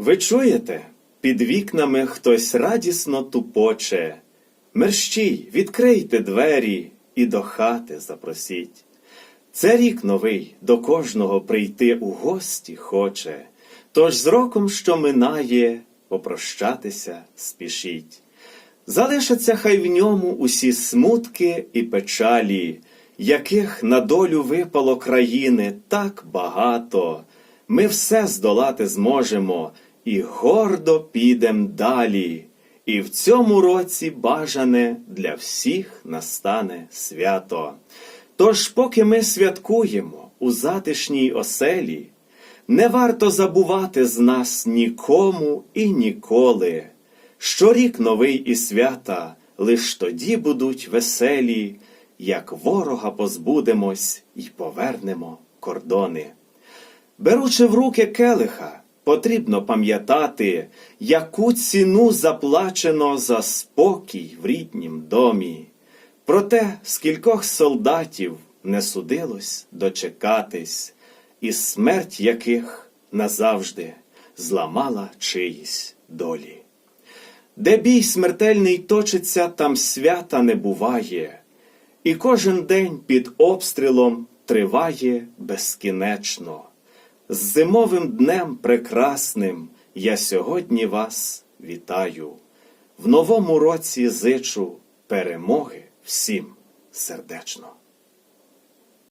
Ви чуєте? Під вікнами хтось радісно тупоче. Мерщій, відкрийте двері і до хати запросіть. Це рік новий до кожного прийти у гості хоче. Тож з роком, що минає, попрощатися спішіть. Залишаться хай в ньому усі смутки і печалі, яких на долю випало країни так багато. Ми все здолати зможемо і гордо підем далі. І в цьому році бажане для всіх настане свято. Тож, поки ми святкуємо у затишній оселі, не варто забувати з нас нікому і ніколи, що рік новий і свята лиш тоді будуть веселі, як ворога позбудемось і повернемо кордони. Беручи в руки келиха, потрібно пам'ятати, яку ціну заплачено за спокій в ріднім домі. Проте скількох солдатів не судилось дочекатись, і смерть яких назавжди зламала чиїсь долі. Де бій смертельний точиться, там свята не буває, і кожен день під обстрілом триває безкінечно. З зимовим днем прекрасним я сьогодні вас вітаю. В новому році зичу перемоги всім сердечно.